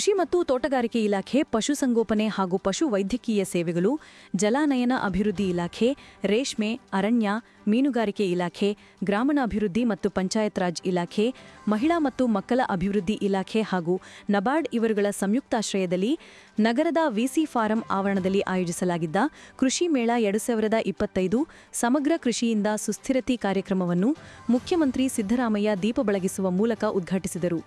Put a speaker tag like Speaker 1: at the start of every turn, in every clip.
Speaker 1: ಕೃಷಿ ಮತ್ತು ತೋಟಗಾರಿಕೆ ಇಲಾಖೆ ಪಶುಸಂಗೋಪನೆ ಹಾಗೂ ಪಶು ವೈದ್ಯಕೀಯ ಸೇವೆಗಳು, ಜಲಾನಯನ ಅಭಿವೃದ್ಧಿ ಇಲಾಖೆ, ರೇಷ್ಮೆ, ಅರಣ್ಯ, ಮೀನುಗಾರಿಕೆ ಇಲಾಖೆ, ಗ್ರಾಮೀಣಾಭಿವೃದ್ಧಿ ಮತ್ತು ಪಂಚಾಯತ್ ರಾಜ್ ಇಲಾಖೆ, ಮಹಿಳಾ ಮತ್ತು ಮಕ್ಕಳ ಅಭಿವೃದ್ಧಿ ಇಲಾಖೆ ಹಾಗೂ ನಬಾರ್ಡ್ ಇವರುಗಳ ಸಂಯುಕ್ತಾಶ್ರಯದಲ್ಲಿ ನಗರದ ವಿಸಿ ಫಾರಂ ಆವರಣದಲ್ಲಿ ಆಯೋಜಿಸಲಾಗಿದ್ದ ಕೃಷಿ ಮೇಳ ಎರಡು ಸಾವಿರದ ಇಪ್ಪತ್ತೈದು ಸಮಗ್ರ ಕೃಷಿಯಿಂದ ಸುಸ್ಥಿರತೆ ಕಾರ್ಯಕ್ರಮವನ್ನು ಮುಖ್ಯಮಂತ್ರಿ ಸಿದ್ದರಾಮಯ್ಯ ದೀಪ ಬೆಳಗಿಸುವ ಮೂಲಕ ಉದ್ಘಾಟಿಸಿದರು.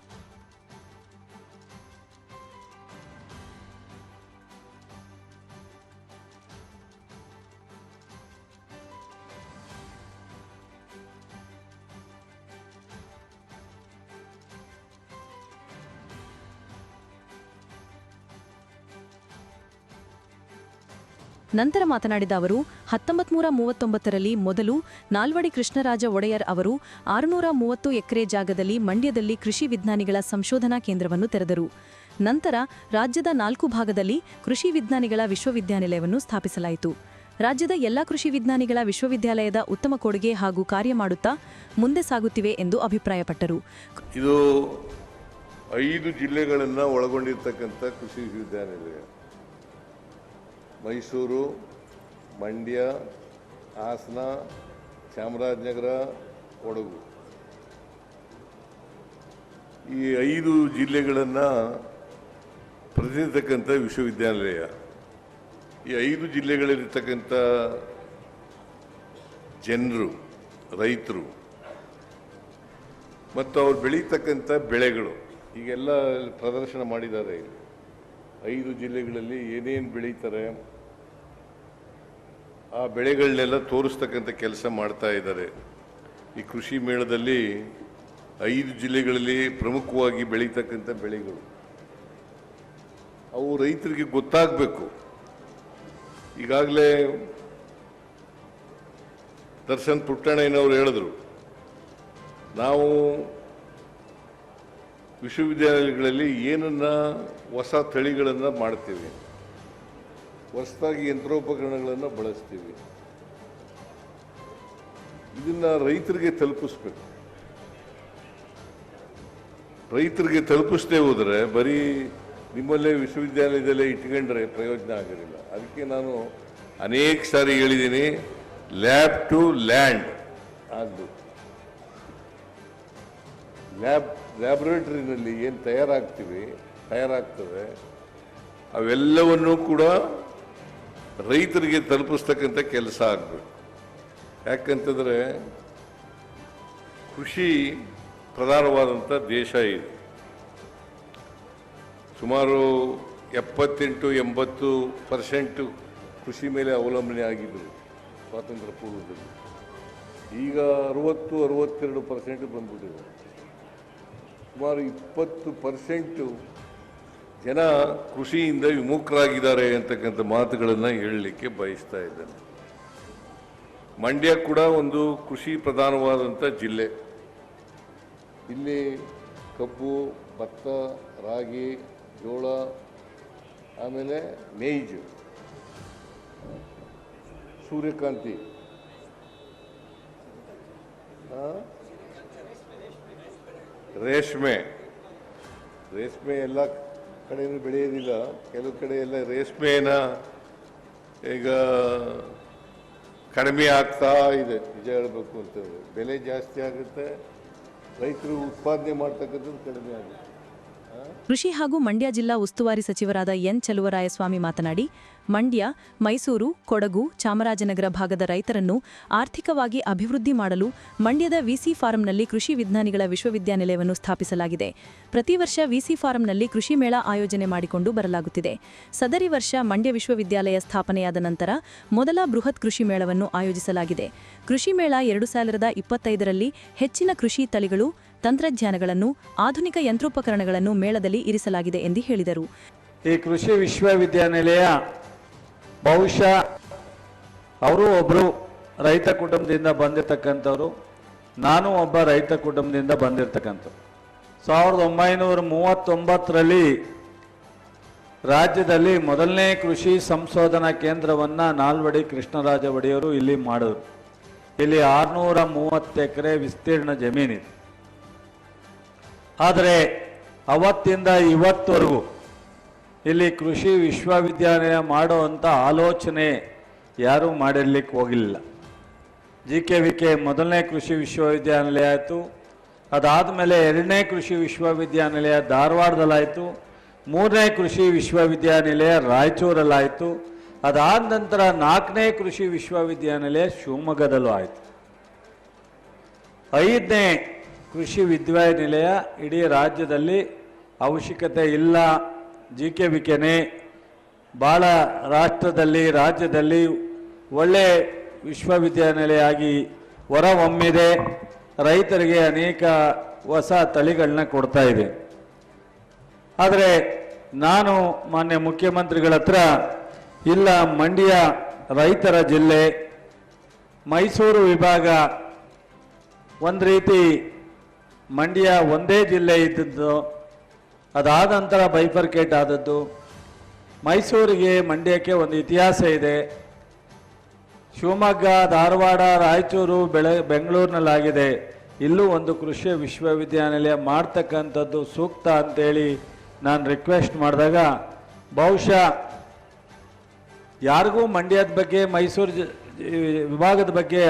Speaker 1: ನಂತರ ಮಾತನಾಡಿದ ಅವರು ಹತ್ತೊಂಬತ್ತು ನೂರ ಮೂವತ್ತೊಂಬತ್ತರಲ್ಲಿ ಮೊದಲು ನಾಲ್ವಡಿ ಕೃಷ್ಣರಾಜ ಒಡೆಯರ್ ಅವರು ಆರುನೂರ ಮೂವತ್ತು ಎಕರೆ ಜಾಗದಲ್ಲಿ ಮಂಡ್ಯದಲ್ಲಿ ಕೃಷಿ ವಿಜ್ಞಾನಿಗಳ ಸಂಶೋಧನಾ ಕೇಂದ್ರವನ್ನು ತೆರೆದರು. ನಂತರ ರಾಜ್ಯದ ನಾಲ್ಕು ಭಾಗದಲ್ಲಿ ಕೃಷಿ ವಿಜ್ಞಾನಿಗಳ ವಿಶ್ವವಿದ್ಯಾನಿಲಯವನ್ನು ಸ್ಥಾಪಿಸಲಾಯಿತು. ರಾಜ್ಯದ ಎಲ್ಲ ಕೃಷಿ ವಿಜ್ಞಾನಿಗಳ ವಿಶ್ವವಿದ್ಯಾಲಯದ ಉತ್ತಮ ಕೊಡುಗೆ ಹಾಗೂ ಕಾರ್ಯ ಮಾಡುತ್ತಾ ಮುಂದೆ ಸಾಗುತ್ತಿವೆ ಎಂದು ಅಭಿಪ್ರಾಯಪಟ್ಟರು.
Speaker 2: ಇದು ಐದು ಜಿಲ್ಲೆಗಳನ್ನು ಒಳಗೊಂಡಿರ್ತಕ್ಕಂಥ ಕೃಷಿ ವಿಶ್ವವಿದ್ಯಾನಿಲಯ ಮೈಸೂರು, ಮಂಡ್ಯ, ಹಾಸನ, ಚಾಮರಾಜನಗರ, ಕೊಡಗು. ಈ ಐದು ಜಿಲ್ಲೆಗಳನ್ನು ಪ್ರತಿನಿಧಿಸ್ತಕ್ಕಂಥ ವಿಶ್ವವಿದ್ಯಾನಿಲಯ ಈ ಐದು ಜಿಲ್ಲೆಗಳಲ್ಲಿರ್ತಕ್ಕಂಥ ಜನರು, ರೈತರು, ಮತ್ತು ಅವ್ರು ಬೆಳೀತಕ್ಕಂಥ ಬೆಳೆಗಳು ಈಗೆಲ್ಲ ಪ್ರದರ್ಶನ ಮಾಡಿದ್ದಾರೆ. ಐದು ಜಿಲ್ಲೆಗಳಲ್ಲಿ ಏನೇನು ಬೆಳೀತಾರೆ? ಆ ಬೆಳೆಗಳನ್ನೆಲ್ಲ ತೋರಿಸ್ತಕ್ಕಂಥ ಕೆಲಸ ಮಾಡ್ತಾ ಇದ್ದಾರೆ. ಈ ಕೃಷಿ ಮೇಳದಲ್ಲಿ ಐದು ಜಿಲ್ಲೆಗಳಲ್ಲಿ ಪ್ರಮುಖವಾಗಿ ಬೆಳೀತಕ್ಕಂಥ ಬೆಳೆಗಳು. ಅವು ರೈತರಿಗೆ ಗೊತ್ತಾಗಬೇಕು. ಈಗಾಗಲೇ ದರ್ಶನ್ ಪುಟ್ಟಣ್ಣಯ್ಯನವರು ಹೇಳಿದ್ರು, ನಾವು ವಿಶ್ವವಿದ್ಯಾಲಯಗಳಲ್ಲಿ ಏನನ್ನ ಹೊಸ ತಳಿಗಳನ್ನು ಮಾಡ್ತೀವಿ. ಹೊಸದಾಗಿ ಯಂತ್ರೋಪಕರಣಗಳನ್ನು ಬಳಸ್ತೀವಿ. ಇದನ್ನ ರೈತರಿಗೆ ತಲುಪಿಸ್ಬೇಕು. ರೈತರಿಗೆ ತಲುಪಿಸದೇ ಹೋದರೆ ಬರೀ ನಿಮ್ಮಲ್ಲೇ ವಿಶ್ವವಿದ್ಯಾಲಯದಲ್ಲೇ ಇಟ್ಕೊಂಡ್ರೆ ಪ್ರಯೋಜನ ಆಗಿರಲಿಲ್ಲ ಅದಕ್ಕೆ ನಾನು ಅನೇಕ ಸಾರಿ ಹೇಳಿದ್ದೀನಿ, ಲ್ಯಾಬ್ ಟು ಲ್ಯಾಂಡ್ ಆಗಬೇಕು. ಲ್ಯಾಬ್, ಲ್ಯಾಬ್ರೇಟರಿನಲ್ಲಿ ಏನು ತಯಾರಾಗ್ತೀವಿ, ತಯಾರಾಗ್ತದೆ, ಅವೆಲ್ಲವನ್ನೂ ಕೂಡ ರೈತರಿಗೆ ತಲುಪಿಸ್ತಕ್ಕಂಥ ಕೆಲಸ ಆಗಬೇಕು. ಯಾಕಂತಂದರೆ ಕೃಷಿ ಪ್ರಧಾನವಾದಂಥ ದೇಶ ಇದು. ಸುಮಾರು ಎಪ್ಪತ್ತೆಂಟು, ಎಂಬತ್ತು ಪರ್ಸೆಂಟು ಕೃಷಿ ಮೇಲೆ ಅವಲಂಬನೆ ಆಗಿದ್ದರು ಸ್ವಾತಂತ್ರ್ಯ ಪೂರ್ವದಲ್ಲಿ. ಈಗ ಅರುವತ್ತು, ಅರುವತ್ತೆರಡು ಪರ್ಸೆಂಟ್ ಬಂದ್ಬಿಟ್ಟಿದೆ. ಸುಮಾರು ಇಪ್ಪತ್ತು ಪರ್ಸೆಂಟು ಜನ ಕೃಷಿಯಿಂದ ವಿಮುಖರಾಗಿದ್ದಾರೆ ಅಂತಕ್ಕಂಥ ಮಾತುಗಳನ್ನು ಹೇಳಲಿಕ್ಕೆ ಬಯಸ್ತಾ ಇದ್ದೇನೆ. ಮಂಡ್ಯ ಕೂಡ ಒಂದು ಕೃಷಿ ಪ್ರಧಾನವಾದಂಥ ಜಿಲ್ಲೆ. ಇಲ್ಲಿ ಕಬ್ಬು, ಭತ್ತ, ರಾಗಿ, ಜೋಳ, ಆಮೇಲೆ ಮೇಯ್ಜು ಸೂರ್ಯಕಾಂತಿ. ರೇಷ್ಮೆ. ರೇಷ್ಮೆ ಎಲ್ಲ ಕಡೆಯೂ ಬೆಳೆಯೋದಿಲ್ಲ. ಕೆಲವು ಕಡೆ ಎಲ್ಲ ರೇಷ್ಮೆನ ಈಗ ಕಡಿಮೆ ಆಗ್ತಾ ಇದೆ. ನಿಜ ಹೇಳಬೇಕು ಅಂತಂದರೆ ಬೆಲೆ ಜಾಸ್ತಿ ಆಗುತ್ತೆ. ರೈತರು ಉತ್ಪಾದನೆ ಮಾಡ್ತಕ್ಕಂಥದ್ದು ಕಡಿಮೆ ಆಗುತ್ತೆ.
Speaker 1: ಕೃಷಿ ಹಾಗೂ ಮಂಡ್ಯ ಜಿಲ್ಲಾ ಉಸ್ತುವಾರಿ ಸಚಿವರಾದ ಎನ್ ಚಲುವರಾಯಸ್ವಾಮಿ ಮಾತನಾಡಿ, ಮಂಡ್ಯ, ಮೈಸೂರು, ಕೊಡಗು, ಚಾಮರಾಜನಗರ ಭಾಗದ ರೈತರನ್ನು ಆರ್ಥಿಕವಾಗಿ ಅಭಿವೃದ್ಧಿ ಮಾಡಲು ಮಂಡ್ಯದ ವಿಸಿ ಫಾರಂನಲ್ಲಿ ಕೃಷಿ ವಿಜ್ಞಾನಿಗಳ ವಿಶ್ವವಿದ್ಯಾನಿಲಯವನ್ನು ಸ್ಥಾಪಿಸಲಾಗಿದೆ. ಪ್ರತಿ ವರ್ಷ ವಿಸಿ ಫಾರಂನಲ್ಲಿ ಕೃಷಿ ಮೇಳ ಆಯೋಜನೆ ಮಾಡಿಕೊಂಡು ಬರಲಾಗುತ್ತಿದೆ. ಸದರಿ ವರ್ಷ ಮಂಡ್ಯ ವಿಶ್ವವಿದ್ಯಾಲಯ ಸ್ಥಾಪನೆಯಾದ ನಂತರ ಮೊದಲ ಬೃಹತ್ ಕೃಷಿ ಮೇಳವನ್ನು ಆಯೋಜಿಸಲಾಗಿದೆ. ಕೃಷಿ ಮೇಳ ಎರಡು ಸಾವಿರದ ಇಪ್ಪತ್ತೈದರಲ್ಲಿ ಹೆಚ್ಚಿನ ಕೃಷಿ ತಳಿಗಳು ತಂತ್ರಜ್ಞಾನಗಳನ್ನು ಆಧುನಿಕ ಯಂತ್ರೋಪಕರಣಗಳನ್ನು ಮೇಳದಲ್ಲಿ ಇರಿಸಲಾಗಿದೆ ಎಂದು ಹೇಳಿದರು.
Speaker 3: ಈ ಕೃಷಿ ವಿಶ್ವವಿದ್ಯಾನಿಲಯ ಬಹುಶಃ ಅವರು ಒಬ್ಬರು ರೈತ ಕುಟುಂಬದಿಂದ ಬಂದಿರತಕ್ಕಂಥವ್ರು, ನಾನು ಒಬ್ಬ ರೈತ ಕುಟುಂಬದಿಂದ ಬಂದಿರತಕ್ಕಂಥವ್ರು. ಸಾವಿರದ ಒಂಬೈನೂರ ಮೂವತ್ತೊಂಬತ್ತರಲ್ಲಿ ರಾಜ್ಯದಲ್ಲಿ ಮೊದಲನೇ ಕೃಷಿ ಸಂಶೋಧನಾ ಕೇಂದ್ರವನ್ನು ನಾಲ್ವಡಿ ಕೃಷ್ಣರಾಜ ಒಡೆಯರು ಇಲ್ಲಿ ಮಾಡಿದರು. ಇಲ್ಲಿ ಆರುನೂರ ಮೂವತ್ತು ಎಕರೆ ವಿಸ್ತೀರ್ಣ ಜಮೀನಿದೆ. ಆದರೆ ಅವತ್ತಿಂದ ಇವತ್ತವರೆಗೂ ಇಲ್ಲಿ ಕೃಷಿ ವಿಶ್ವವಿದ್ಯಾಲಯ ಮಾಡುವಂಥ ಆಲೋಚನೆ ಯಾರೂ ಮಾಡಿರ್ಲಿಕ್ಕೆ ಹೋಗಿಲ್ಲ. ಜಿ ಕೆ ವಿ ಕೆ ಮೊದಲನೇ ಕೃಷಿ ವಿಶ್ವವಿದ್ಯಾನಿಲಯ ಆಯಿತು, ಅದಾದಮೇಲೆ ಎರಡನೇ ಕೃಷಿ ವಿಶ್ವವಿದ್ಯಾನಿಲಯ ಧಾರವಾಡದಲ್ಲಾಯಿತು, ಮೂರನೇ ಕೃಷಿ ವಿಶ್ವವಿದ್ಯಾನಿಲಯ ರಾಯಚೂರಲ್ಲಾಯಿತು, ಅದಾದ ನಂತರ ನಾಲ್ಕನೇ ಕೃಷಿ ವಿಶ್ವವಿದ್ಯಾನಿಲಯ ಶಿವಮೊಗ್ಗದಲ್ಲೂ ಆಯಿತು. ಐದನೇ ಕೃಷಿ ವಿದ್ಯಾನಿಲಯ ಇಡೀ ರಾಜ್ಯದಲ್ಲಿ ಅವಶ್ಯಕತೆ ಇಲ್ಲ. ಜಿ ಕೆ ವಿಕೆನೆ ಭಾಳ ರಾಷ್ಟ್ರದಲ್ಲಿ, ರಾಜ್ಯದಲ್ಲಿ ಒಳ್ಳೆ ವಿಶ್ವವಿದ್ಯಾನಿಲಯ ಆಗಿ ಹೊರಹೊಮ್ಮಿದೆ. ರೈತರಿಗೆ ಅನೇಕ ಹೊಸ ತಳಿಗಳನ್ನ ಕೊಡ್ತಾ ಇದೆ. ಆದರೆ ನಾನು ಮಾನ್ಯ ಮುಖ್ಯಮಂತ್ರಿಗಳ ಹತ್ರ ಇಲ್ಲ, ಮಂಡ್ಯ ರೈತರ ಜಿಲ್ಲೆ, ಮೈಸೂರು ವಿಭಾಗ ಒಂದು ರೀತಿ ಮಂಡ್ಯ ಒಂದೇ ಜಿಲ್ಲೆ ಇದ್ದದ್ದು, ಅದಾದ ನಂತರ ಬೈಫರ್ಕೇಟ್ ಆದದ್ದು. ಮೈಸೂರಿಗೆ ಮಂಡ್ಯಕ್ಕೆ ಒಂದು ಇತಿಹಾಸ ಇದೆ. ಶಿವಮೊಗ್ಗ, ಧಾರವಾಡ, ರಾಯಚೂರು, ಬೆಳೆ, ಬೆಂಗಳೂರಿನಲ್ಲಾಗಿದೆ. ಇಲ್ಲೂ ಒಂದು ಕೃಷಿ ವಿಶ್ವವಿದ್ಯಾನಿಲಯ ಮಾಡ್ತಕ್ಕಂಥದ್ದು ಸೂಕ್ತ ಅಂತೇಳಿ ನಾನು ರಿಕ್ವೆಸ್ಟ್ ಮಾಡಿದಾಗ, ಬಹುಶಃ ಯಾರಿಗೂ ಮಂಡ್ಯದ ಬಗ್ಗೆ, ಮೈಸೂರು ವಿಭಾಗದ ಬಗ್ಗೆ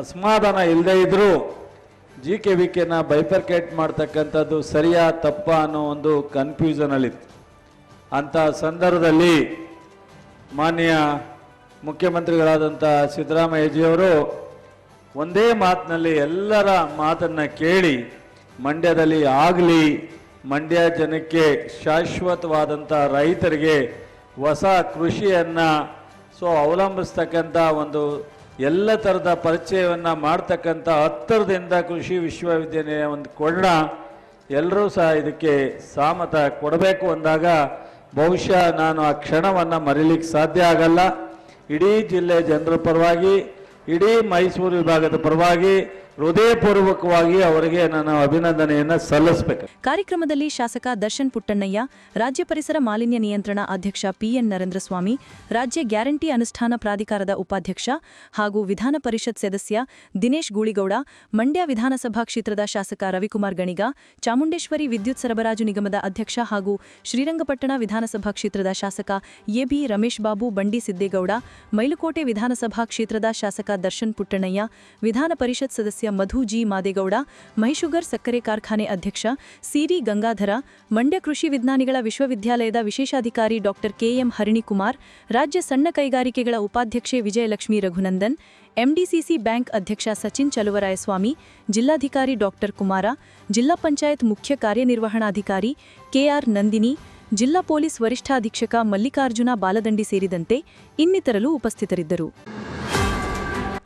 Speaker 3: ಅಸಮಾಧಾನ ಇಲ್ಲದೇ ಇದ್ದರೂ ಜಿ ಕೆ ವಿ ಕೆನ ಬೈಫರ್ಕೇಟ್ ಮಾಡ್ತಕ್ಕಂಥದ್ದು ಸರಿಯಾ ತಪ್ಪ ಅನ್ನೋ ಒಂದು ಕನ್ಫ್ಯೂಷನಲ್ಲಿತ್ತು ಅಂಥ ಸಂದರ್ಭದಲ್ಲಿ ಮಾನ್ಯ ಮುಖ್ಯಮಂತ್ರಿಗಳಾದಂಥ ಸಿದ್ದರಾಮಯ್ಯಜಿಯವರು ಒಂದೇ ಮಾತಿನಲ್ಲಿ ಎಲ್ಲರ ಮಾತನ್ನು ಕೇಳಿ ಮಂಡ್ಯದಲ್ಲಿ ಆಗಲಿ ಮಂಡ್ಯ ಜನಕ್ಕೆ ಶಾಶ್ವತವಾದಂಥ ರೈತರಿಗೆ ಹೊಸ ಕೃಷಿಯನ್ನು ಸೊ ಅವಲಂಬಿಸ್ತಕ್ಕಂಥ ಒಂದು ಎಲ್ಲ ಥರದ ಪರಿಚಯವನ್ನು ಮಾಡ್ತಕ್ಕಂಥ ಹತ್ತಿರದಿಂದ ಕೃಷಿ ವಿಶ್ವವಿದ್ಯಾನಿಲಯ ಒಂದು ಕೊಡೋಣ ಎಲ್ಲರೂ ಸಹ ಇದಕ್ಕೆ ಸಾಮತ ಕೊಡಬೇಕು ಅಂದಾಗ ಬಹುಶಃ ನಾನು ಆ ಕ್ಷಣವನ್ನು ಮರೀಲಿಕ್ಕೆ ಸಾಧ್ಯ ಆಗಲ್ಲ. ಇಡೀ ಜಿಲ್ಲೆ ಜನರ ಪರವಾಗಿ, ಇಡೀ ಮೈಸೂರು ವಿಭಾಗದ ಪರವಾಗಿ ಹೃದಯಪೂರ್ವಕವಾಗಿ ಅವರಿಗೆ ನಾನು ಅಭಿನಂದನೆಯನ್ನು ಸಲ್ಲಿಸಬೇಕು.
Speaker 1: ಕಾರ್ಯಕ್ರಮದಲ್ಲಿ ಶಾಸಕ ದರ್ಶನ್ ಪುಟ್ಟಣ್ಣಯ್ಯ, ರಾಜ್ಯ ಪರಿಸರ ಮಾಲಿನ್ಯ ನಿಯಂತ್ರಣ ಅಧ್ಯಕ್ಷ ಪಿಎನ್ ನರೇಂದ್ರಸ್ವಾಮಿ, ರಾಜ್ಯ ಗ್ಯಾರಂಟಿ ಅನುಷ್ಠಾನ ಪ್ರಾಧಿಕಾರದ ಉಪಾಧ್ಯಕ್ಷ ಹಾಗೂ ವಿಧಾನ ಪರಿಷತ್ ಸದಸ್ಯ ದಿನೇಶ್ ಗೂಳಿಗೌಡ, ಮಂಡ್ಯ ವಿಧಾನಸಭಾ ಕ್ಷೇತ್ರದ ಶಾಸಕ ರವಿಕುಮಾರ್ ಗಣಿಗ, ಚಾಮುಂಡೇಶ್ವರಿ ವಿದ್ಯುತ್ ಸರಬರಾಜು ನಿಗಮದ ಅಧ್ಯಕ್ಷ ಹಾಗೂ ಶ್ರೀರಂಗಪಟ್ಟಣ ವಿಧಾನಸಭಾ ಕ್ಷೇತ್ರದ ಶಾಸಕ ಎಬಿ ರಮೇಶ್ ಬಾಬು, ಬಂಡಿ ಸಿದ್ದೇಗೌಡ, ಮೈಲುಕೋಟೆ ವಿಧಾನಸಭಾ ಕ್ಷೇತ್ರದ ಶಾಸಕ ದರ್ಶನ್ ಪುಟ್ಟಣ್ಣಯ್ಯ, ವಿಧಾನ ಪರಿಷತ್ ಸದಸ್ಯ ಮಧು ಜಿ ಮಾದೇಗೌಡ, ಮೈಶುಗರ್ ಸಕ್ಕರೆ ಕಾರ್ಖಾನೆ ಅಧ್ಯಕ್ಷ ಸಿರಿ ಗಂಗಾಧರ, ಮಂಡ್ಯ ಕೃಷಿ ವಿಜ್ಞಾನಿಗಳ ವಿಶ್ವವಿದ್ಯಾಲಯದ ವಿಶೇಷಾಧಿಕಾರಿ ಡಾಕ್ಟರ್ ಕೆಎಂ ಹರಿಣಿಕುಮಾರ್, ರಾಜ್ಯ ಸಣ್ಣ ಕೈಗಾರಿಕೆಗಳ ಉಪಾಧ್ಯಕ್ಷೆ ವಿಜಯಲಕ್ಷ್ಮಿ ರಘುನಂದನ್, ಎಂಡಿಸಿಸಿ ಬ್ಯಾಂಕ್ ಅಧ್ಯಕ್ಷ ಸಚಿನ್ ಚಲುವರಾಯಸ್ವಾಮಿ, ಜಿಲ್ಲಾಧಿಕಾರಿ ಡಾಕ್ಟರ್ ಕುಮಾರ, ಜಿಲ್ಲಾ ಪಂಚಾಯತ್ ಮುಖ್ಯ ಕಾರ್ಯನಿರ್ವಹಣಾಧಿಕಾರಿ ಕೆಆರ್ ನಂದಿನಿ, ಜಿಲ್ಲಾ ಪೊಲೀಸ್ ವರಿಷ್ಠಾಧೀಕ್ಷಕ ಮಲ್ಲಿಕಾರ್ಜುನ ಬಾಲದಂಡಿ ಸೇರಿದಂತೆ ಇನ್ನಿತರರು ಉಪಸ್ಥಿತರಿದ್ದರು.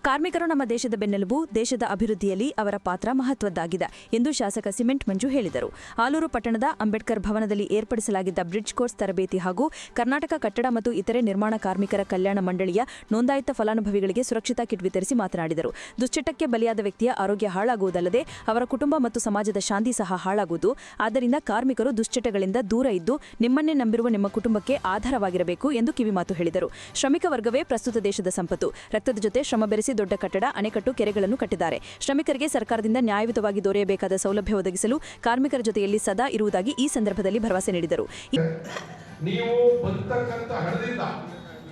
Speaker 4: ಕಾರ್ಮಿಕರು ನಮ್ಮ ದೇಶದ ಬೆನ್ನೆಲುಬು, ದೇಶದ ಅಭಿವೃದ್ಧಿಯಲ್ಲಿ ಅವರ ಪಾತ್ರ ಮಹತ್ವದ್ದಾಗಿದೆ ಎಂದು ಶಾಸಕ ಸಿಮೆಂಟ್ ಮಂಜು ಹೇಳಿದರು. ಆಲೂರು ಪಟ್ಟಣದ ಅಂಬೇಡ್ಕರ್ ಭವನದಲ್ಲಿ ಏರ್ಪಡಿಸಲಾಗಿದ್ದ ಬ್ರಿಡ್ಜ್ ಕೋರ್ಸ್ ತರಬೇತಿ ಹಾಗೂ ಕರ್ನಾಟಕ ಕಟ್ಟಡ ಮತ್ತು ಇತರೆ ನಿರ್ಮಾಣ ಕಾರ್ಮಿಕರ ಕಲ್ಯಾಣ ಮಂಡಳಿಯ ನೋಂದಾಯಿತ ಫಲಾನುಭವಿಗಳಿಗೆ ಸುರಕ್ಷತಾ ಕಿಟ್ ವಿತರಿಸಿ ಮಾತನಾಡಿದರು. ದುಶ್ಚಟಕ್ಕೆ ಬಲಿಯಾದ ವ್ಯಕ್ತಿಯ ಆರೋಗ್ಯ ಹಾಳಾಗುವುದಲ್ಲದೆ ಅವರ ಕುಟುಂಬ ಮತ್ತು ಸಮಾಜದ ಶಾಂತಿ ಸಹ ಹಾಳಾಗುವುದು. ಆದ್ದರಿಂದ ಕಾರ್ಮಿಕರು ದುಶ್ಚಟಗಳಿಂದ ದೂರ ಇದ್ದು ನಿಮ್ಮನ್ನೇ ನಂಬಿರುವ ನಿಮ್ಮ ಕುಟುಂಬಕ್ಕೆ ಆಧಾರವಾಗಿರಬೇಕು ಎಂದು ಕಿವಿಮಾತು ಹೇಳಿದರು. ಶ್ರಮಿಕ ವರ್ಗವೇ ಪ್ರಸ್ತುತ ದೇಶದ ಸಂಪತ್ತು. ರಕ್ತದ ಜೊತೆ ಶ್ರಮ ಬೆರೆಸಿ ದೊಡ್ಡ ಕಟ್ಟಡ, ಅಣೆಕಟ್ಟು, ಕೆರೆಗಳನ್ನು ಕಟ್ಟಿದ್ದಾರೆ. ಶ್ರಮಿಕರಿಗೆ ಸರ್ಕಾರದಿಂದ ನ್ಯಾಯಯುತವಾಗಿ ದೊರೆಯಬೇಕಾದ ಸೌಲಭ್ಯ ಒದಗಿಸಲು ಕಾರ್ಮಿಕರ ಜೊತೆಯಲ್ಲಿ ಸದಾ ಇರುವುದಾಗಿ ಈ ಸಂದರ್ಭದಲ್ಲಿ ಭರವಸೆ ನೀಡಿದರು.
Speaker 5: ನೀವು ಬದುಕತಕ್ಕಂತ ಹಣದಿಂದ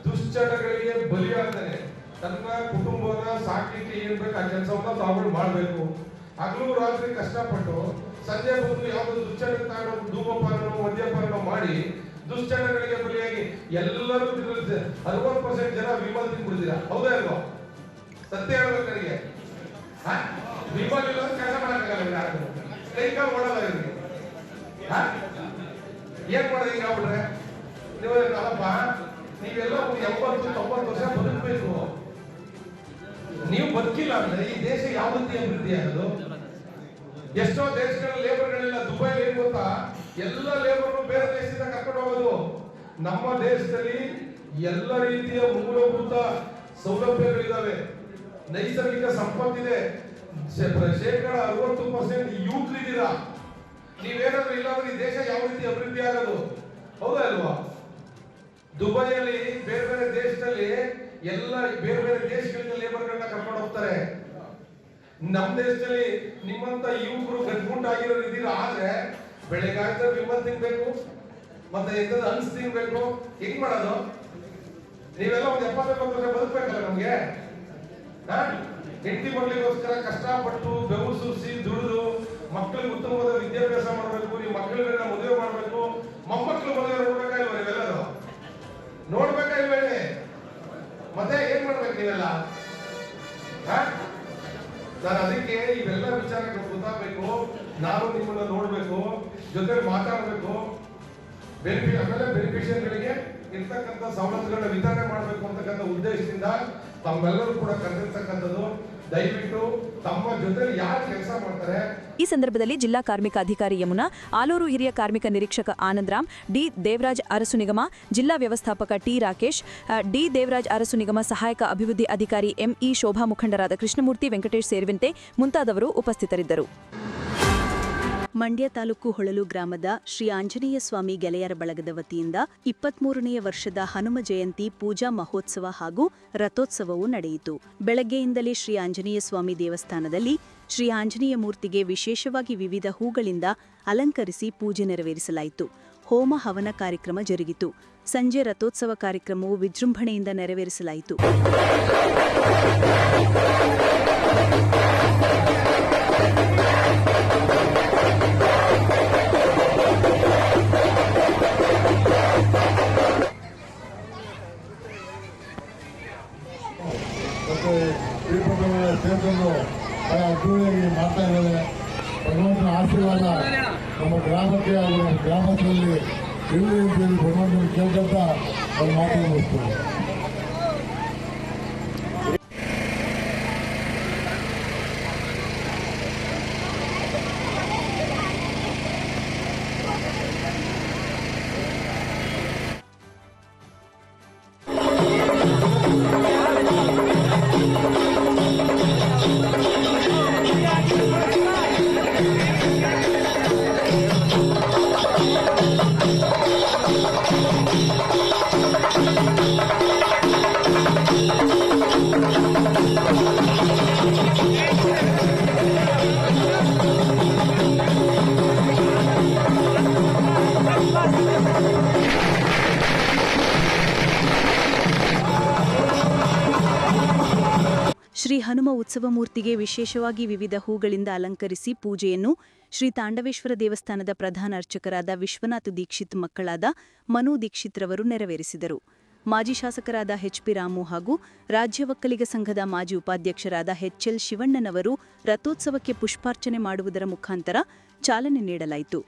Speaker 5: ದುಶ್ಚಟಗಳಿಗೆ ಬಲಿಯಾದರೆ ತನ್ನ ಕುಟುಂಬನ ಸಾಕಲಿಕ್ಕೆ ಏನ್ ಆ ಕೆಲಸವನ್ನ ತಾವುಗಳು ಮಾಡಬೇಕು. ಹಗಲು ರಾತ್ರಿ ಕಷ್ಟಪಟ್ಟು ಸಂಜೆ ಬಂದು ಯಾವ್ದು ದುಶ್ಚಟ ತಗೊಂಡು ಧೂಮಪಾನ ಮದ್ಯಪಾನ ಮಾಡಿ ದುಶ್ಚಟಗಳಿಗೆ ಬಲಿಯಾಗಿ ಎಲ್ಲರೂ ಅರವತ್ತು ಪರ್ಸೆಂಟ್ ಜನ ವಿಮಲ್ ತಿಂದ್ಬಿಡ್ತೀರಾ ಹೌದಾ ಅಲ್ವಾ ಸತ್ಯ ಹೇಳ್ಬೇಕು ನನಗೆ ನಿಮ್ಮಲ್ಲಿ ಕೆಲಸ ಮಾಡಕ್ಕಾಗಲ್ಲ ಕೈ ಕಾಲು ಓಡಲ್ಲ ಇವ್ರಿಗೆ? ಏನ್ ಮಾಡೋದು ಈಗ ಆಗ್ಬಿಟ್ರೆ ನೀವು ಅಲ್ಲಪ್ಪ ನೀವೆಲ್ಲ ಎಂಬತ್ತು, ತೊಂಬತ್ತು ವರ್ಷ ಬದುಕಬೇಕು. ನೀವು ಬದುಕಿಲ್ಲ ಅಂದ್ರೆ ಈ ದೇಶ ಯಾವ ರೀತಿ ಅಭಿವೃದ್ಧಿ ಆಗೋದು? ಎಷ್ಟೋ ದೇಶಗಳ ಲೇಬರ್ಗಳೆಲ್ಲ ದುಬೈಲಿ ಏನ್ ಗೊತ್ತಾ? ಎಲ್ಲ ಲೇಬರ್ ಬೇರೆ ದೇಶದಿಂದ ಕರ್ಕೊಂಡು ಹೋಗೋದು. ನಮ್ಮ ದೇಶದಲ್ಲಿ ಎಲ್ಲ ರೀತಿಯ ಮೂಲಭೂತ ಸೌಲಭ್ಯಗಳಿದಾವೆ. ನೈಸರ್ಗಿಕ ಸಂಪತ್ತಿದೆ. ಶೇಕಡ ಅರವತ್ತು ಪರ್ಸೆಂಟ್ ಯೂತ್ ಇದ್ದೀರಾ ನೀವೇನಾದ್ರೂ ಇಲ್ಲಾಂದ್ರೆ ಈ ದೇಶ ಯಾವ ರೀತಿ ಅಭಿವೃದ್ಧಿ ಆಗೋದು? ಹೌದಾ ಅಲ್ವಾ ದುಬೈಯಲ್ಲಿ ಬೇರೆ ಬೇರೆ ದೇಶದಲ್ಲಿ ಎಲ್ಲ ಬೇರೆ ಬೇರೆ ದೇಶಗಳಿಂದ ಲೇಬರ್ಗಳನ್ನ ಕರ್ಕೊಂಡು ಹೋಗ್ತಾರೆ. ನಮ್ಮ ದೇಶದಲ್ಲಿ ನಿಮ್ಮಂತ ಯುವಕರು ಗಟ್ಮುಟ್ ಆಗಿರೋರು ಇದ್ದೀರಾ ಆದ್ರೆ ಬೆಳಗ್ಗೆ ವಿಮಲ್ ತಿನ್ಬೇಕು, ಮತ್ತೆ ಎಂತದ ಅನ್ಸ್ ತಿನ್ಬೇಕು. ಹೆಂಗ್ ಮಾಡೋದು? ನೀವೆಲ್ಲ ಒಂದ್ ಎಪ್ಪತ್ತೈದು ವರ್ಷ ಬದುಕ್ಬೇಕಲ್ಲ ನಮ್ಗೆ? ಹೆಂಡತಿ ಮಕ್ಕಳಿಗೋಸ್ಕರ ಕಷ್ಟಪಟ್ಟು ಬೆವರು ಸುರಿಸಿ ದುಡಿದು ಮಕ್ಕಳಿಗೆ ಉತ್ತಮವಾದ ವಿದ್ಯಾಭ್ಯಾಸ ಮಾಡಬೇಕು ನೀವು ಮಕ್ಕಳನ್ನ ಮದುವೆ ಮಾಡಬೇಕು, ಮೊಮ್ಮಕ್ಕಳು ಮದುವೆ ನೋಡ್ಬೇಕಾ ಇವೆಲ್ಲರೂ ನೀವೆಲ್ಲರೂ? ಮತ್ತೆ ಏನ್ ಮಾಡ್ಬೇಕು ನೀವೆಲ್ಲ? ನಾನು ಅದಕ್ಕೆ ಇವೆಲ್ಲ ವಿಚಾರಗಳು ಗೊತ್ತಾಗಬೇಕು, ನಾನು ನಿಮ್ಮನ್ನ ನೋಡ್ಬೇಕು ಜೊತೆ ಮಾತಾಡಬೇಕು. ಬೆನಿಫಿಟ್ ಆಮೇಲೆ ಬೆನಿಫಿಷಿಯರ್ಗಳಿಗೆ ಇರ್ತಕ್ಕಂಥ ಸವಲತ್ತುಗಳನ್ನ ವಿತರಣೆ ಮಾಡಬೇಕು ಅಂತಕ್ಕಂಥ ಉದ್ದೇಶದಿಂದ ತಮ್ಮೆಲ್ಲರೂ ಕೂಡ ಕರೆದಿರ್ತಕ್ಕಂಥದ್ದು ದಯವಿಟ್ಟು ತಮ್ಮ ಜೊತೆ ಯಾರು ಕೆಲಸ ಮಾಡ್ತಾರೆ?
Speaker 4: ಈ ಸಂದರ್ಭದಲ್ಲಿ ಜಿಲ್ಲಾ ಕಾರ್ಮಿಕ ಅಧಿಕಾರಿ ಯಮುನಾ, ಆಲೂರು ಹಿರಿಯ ಕಾರ್ಮಿಕ ನಿರೀಕ್ಷಕ ಆನಂದರಾಮ್, ಡಿ ದೇವರಾಜ್ ಅರಸು ನಿಗಮ, ಜಿಲ್ಲಾ ವ್ಯವಸ್ಥಾಪಕ ಟಿ ರಾಕೇಶ್ ಡಿ ದೇವರಾಜ್ ಅರಸು ನಿಗಮ ಸಹಾಯಕ ಅಭಿವೃದ್ಧಿ ಅಧಿಕಾರಿ ಎಂಇ ಶೋಭಾ ಮುಖಂಡರಾದ ಕೃಷ್ಣಮೂರ್ತಿ ವೆಂಕಟೇಶ್ ಸೇರಿದಂತೆ ಮುಂತಾದವರು ಉಪಸ್ಥಿತರಿದ್ದರು.
Speaker 6: ಮಂಡ್ಯ ತಾಲೂಕು ಹೊಳಲು ಗ್ರಾಮದ ಶ್ರೀ ಆಂಜನೇಯ ಸ್ವಾಮಿ ಗೆಳೆಯರ ಬಳಗದ ವತಿಯಿಂದ ಇಪ್ಪತ್ಮೂರನೆಯ ವರ್ಷದ ಹನುಮ ಜಯಂತಿ ಪೂಜಾ ಮಹೋತ್ಸವ ಹಾಗೂ ರಥೋತ್ಸವವು ನಡೆಯಿತು. ಬೆಳಗ್ಗೆಯಿಂದಲೇ ಶ್ರೀ ಆಂಜನೇಯ ಸ್ವಾಮಿ ದೇವಸ್ಥಾನದಲ್ಲಿ ಶ್ರೀ ಆಂಜನೇಯ ಮೂರ್ತಿಗೆ ವಿಶೇಷವಾಗಿ ವಿವಿಧ ಹೂಗಳಿಂದ ಅಲಂಕರಿಸಿ ಪೂಜೆ ನೆರವೇರಿಸಲಾಯಿತು. ಹೋಮ ಹವನ ಕಾರ್ಯಕ್ರಮ ಜರುಗಿತು. ಸಂಜೆ ರಥೋತ್ಸವ ಕಾರ್ಯಕ್ರಮವು ವಿಜೃಂಭಣೆಯಿಂದ ನೆರವೇರಿಸಲಾಯಿತು.
Speaker 7: ಬಹಳ ಅದ್ದೂರಿಯಾಗಿ ಮಾಡ್ತಾ ಇದ್ದಾರೆ. ಭಗವಂತನ ಆಶೀರ್ವಾದ ನಮ್ಮ ಗ್ರಾಮಕ್ಕೆ ಹಾಗೂ ನಮ್ಮ ಗ್ರಾಮಸ್ಥರಲ್ಲಿ ಇರಲಿ ಅಂತೇಳಿ ಭಗವಂತನ ಕೇಳ್ಕೊಳ್ತಾ ಅವ್ರು ಮಾತನ್ನು
Speaker 6: ಶ್ರೀ ಹನುಮ ಉತ್ಸವ ಮೂರ್ತಿಗೆ ವಿಶೇಷವಾಗಿ ವಿವಿಧ ಹೂಗಳಿಂದ ಅಲಂಕರಿಸಿ ಪೂಜೆಯನ್ನು ಶ್ರೀ ತಾಂಡವೇಶ್ವರ ದೇವಸ್ಥಾನದ ಪ್ರಧಾನ ಅರ್ಚಕರಾದ ವಿಶ್ವನಾಥ್ ದೀಕ್ಷಿತ್ ಮಕ್ಕಳಾದ ಮನು ದೀಕ್ಷಿತ್ ರವರು ನೆರವೇರಿಸಿದರು. ಮಾಜಿ ಶಾಸಕರಾದ ಎಚ್ಪಿ ರಾಮು ಹಾಗೂ ರಾಜ್ಯ ಒಕ್ಕಲಿಗ ಸಂಘದ ಮಾಜಿ ಉಪಾಧ್ಯಕ್ಷರಾದ ಎಚ್ಎಲ್ ಶಿವಣ್ಣನವರು ರಥೋತ್ಸವಕ್ಕೆ ಪುಷ್ಪಾರ್ಚನೆ ಮಾಡುವುದರ ಮುಖಾಂತರ ಚಾಲನೆ ನೀಡಲಾಯಿತು.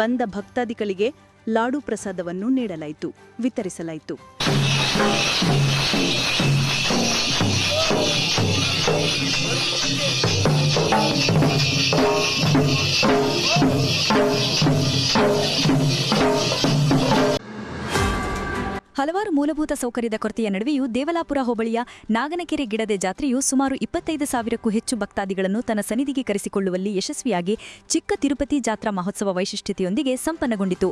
Speaker 6: ಬಂದ ಭಕ್ತಾದಿಗಳಿಗೆ ಲಾಡು ಪ್ರಸಾದವನ್ನು ನೀಡಲಾಯಿತು ವಿತರಿಸಲಾಯಿತು.
Speaker 4: ಹಲವಾರು ಮೂಲಭೂತ ಸೌಕರ್ಯದ ಕೊರತೆಯ ನಡುವೆಯೂ ದೇವಲಾಪುರ ಹೋಬಳಿಯ ನಾಗನಕೆರೆ ಗಿಡದೆ ಜಾತ್ರೆಯು ಸುಮಾರು ಇಪ್ಪತ್ತೈದು ಸಾವಿರಕ್ಕೂ ಹೆಚ್ಚು ಭಕ್ತಾದಿಗಳನ್ನು ತನ್ನ ಸನ್ನಿಧಿಗೆ ಕರೆಸಿಕೊಳ್ಳುವಲ್ಲಿ ಯಶಸ್ವಿಯಾಗಿ ಚಿಕ್ಕ ತಿರುಪತಿ ಜಾತ್ರಾ ಮಹೋತ್ಸವ ವೈಶಿಷ್ಟ್ಯತೆಯೊಂದಿಗೆ ಸಂಪನ್ನಗೊಂಡಿತು.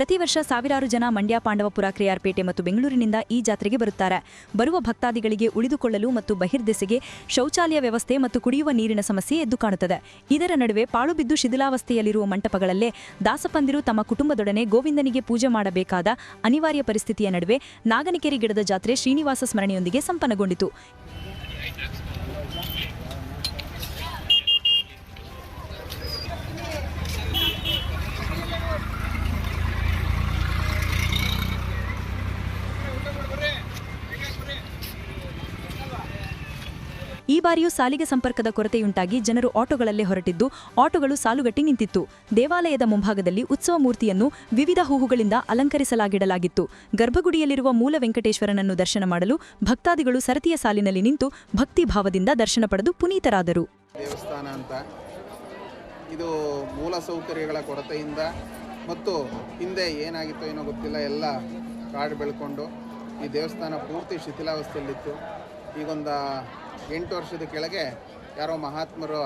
Speaker 4: ಪ್ರತಿ ವರ್ಷ ಸಾವಿರಾರು ಜನ ಮಂಡ್ಯ ಪಾಂಡವಪುರ ಕ್ರಿಯಾರ್ಪೇಟೆ ಮತ್ತು ಬೆಂಗಳೂರಿನಿಂದ ಈ ಜಾತ್ರೆಗೆ ಬರುತ್ತಾರೆ. ಬರುವ ಭಕ್ತಾದಿಗಳಿಗೆ ಉಳಿದುಕೊಳ್ಳಲು ಮತ್ತು ಬಹಿರ್ದೆಸೆಗೆ ಶೌಚಾಲಯ ವ್ಯವಸ್ಥೆ ಮತ್ತು ಕುಡಿಯುವ ನೀರಿನ ಸಮಸ್ಯೆ ಎದ್ದು ಕಾಣುತ್ತದೆ. ಇದರ ನಡುವೆ ಪಾಳುಬಿದ್ದು ಶಿಥಿಲಾವಸ್ಥೆಯಲ್ಲಿರುವ ಮಂಟಪಗಳಲ್ಲೇ ದಾಸಪಂದಿರು ತಮ್ಮ ಕುಟುಂಬದೊಡನೆ ಗೋವಿಂದನಿಗೆ ಪೂಜೆ ಮಾಡಬೇಕಾದ ಅನಿವಾರ್ಯ ಪರಿಸ್ಥಿತಿಯ ನಡುವೆ ನಾಗನಿಕೆರೆ ಗಿಡದ ಜಾತ್ರೆ ಶ್ರೀನಿವಾಸ ಸ್ಮರಣೆಯೊಂದಿಗೆ ಸಂಪನ್ನಗೊಂಡಿತು. ಈ ಬಾರಿಯೂ ಸಾಲಿಗೆ ಸಂಪರ್ಕದ ಕೊರತೆಯುಂಟಾಗಿ ಜನರು ಆಟೋಗಳಲ್ಲೇ ಹೊರಟಿದ್ದು, ಆಟೋಗಳು ಸಾಲುಗಟ್ಟಿ ನಿಂತಿತ್ತು. ದೇವಾಲಯದ ಮುಂಭಾಗದಲ್ಲಿ ಉತ್ಸವ ಮೂರ್ತಿಯನ್ನು ವಿವಿಧ ಹೂವುಗಳಿಂದ ಅಲಂಕರಿಸಲಾಗಿಡಲಾಗಿತ್ತು. ಗರ್ಭಗುಡಿಯಲ್ಲಿರುವ ಮೂಲ ವೆಂಕಟೇಶ್ವರನನ್ನು ದರ್ಶನ ಮಾಡಲು ಭಕ್ತಾದಿಗಳು ಸರತಿಯ ಸಾಲಿನಲ್ಲಿ ನಿಂತು ಭಕ್ತಿ ಭಾವದಿಂದ ದರ್ಶನ ಪಡೆದು ಪುನೀತರಾದರು.
Speaker 8: ದೇವಸ್ಥಾನ ಅಂತ. ಇದು ಮೂಲ ಸೌಕರ್ಯಗಳ ಕೊರತೆಯಿಂದ ಮತ್ತು ಹಿಂದೆ ಏನಾಗಿತ್ತು ಏನೋ ಗೊತ್ತಿಲ್ಲ, ಎಲ್ಲ ಕಾಡು ಬೆಳ್ಕೊಂಡು ಈ ದೇವಸ್ಥಾನ ಪೂರ್ತಿ ಶಿಥಿಲಾವಸ್ಥೆಯಲ್ಲಿತ್ತು. ಈಗೊಂದು ಎಂಟು ವರ್ಷದ ಕೆಳಗೆ ಯಾರೋ ಮಹಾತ್ಮರು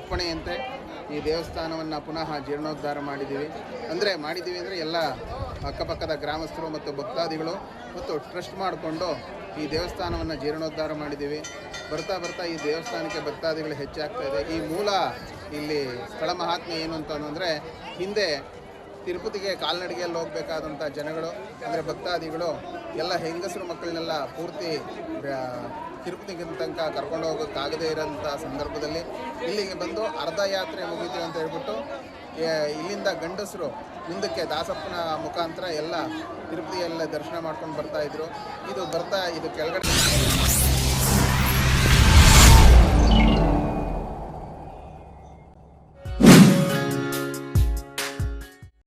Speaker 8: ಅಪ್ಪಣೆಯಂತೆ ಈ ದೇವಸ್ಥಾನವನ್ನು ಪುನಃ ಜೀರ್ಣೋದ್ಧಾರ ಮಾಡಿದ್ದೀವಿ. ಅಂದರೆ ಮಾಡಿದ್ದೀವಿ ಅಂದರೆ ಎಲ್ಲ ಅಕ್ಕಪಕ್ಕದ ಗ್ರಾಮಸ್ಥರು ಮತ್ತು ಭಕ್ತಾದಿಗಳು ಮತ್ತು ಟ್ರಸ್ಟ್ ಮಾಡಿಕೊಂಡು ಈ ದೇವಸ್ಥಾನವನ್ನು ಜೀರ್ಣೋದ್ಧಾರ ಮಾಡಿದ್ದೀವಿ. ಬರ್ತಾ ಬರ್ತಾ ಈ ದೇವಸ್ಥಾನಕ್ಕೆ ಭಕ್ತಾದಿಗಳು ಹೆಚ್ಚಾಗ್ತಾ ಇದೆ. ಈ ಮೂಲ ಇಲ್ಲಿ ಸ್ಥಳ ಮಹಾತ್ಮೆ ಏನು ಅಂತ ಅಂದರೆ ಹಿಂದೆ ತಿರುಪತಿಗೆ ಕಾಲ್ನಡಿಗೆಯಲ್ಲಿ ಹೋಗಬೇಕಾದಂಥ ಜನಗಳು, ಅಂದರೆ ಭಕ್ತಾದಿಗಳು, ಎಲ್ಲ ಹೆಂಗಸರು ಮಕ್ಕಳನ್ನೆಲ್ಲ ಪೂರ್ತಿ ತಿರುಪತಿಗೆ ತನಕ ಕರ್ಕೊಂಡು ಹೋಗೋಕ್ಕಾಗದೇ ಇರೋಂಥ ಸಂದರ್ಭದಲ್ಲಿ ಇಲ್ಲಿಗೆ ಬಂದು ಅರ್ಧ ಯಾತ್ರೆ ಮುಗಿತು ಅಂತ ಹೇಳ್ಬಿಟ್ಟು ಇಲ್ಲಿಂದ ಗಂಡಸರು ಮುಂದಕ್ಕೆ ದಾಸಪ್ಪನ ಮುಖಾಂತರ ಎಲ್ಲ ತಿರುಪತಿಯೆಲ್ಲ ದರ್ಶನ ಮಾಡ್ಕೊಂಡು ಬರ್ತಾ ಇದ್ರು. ಇದು ಬರ್ತಾ, ಇದು ಕೆಳಗಡೆ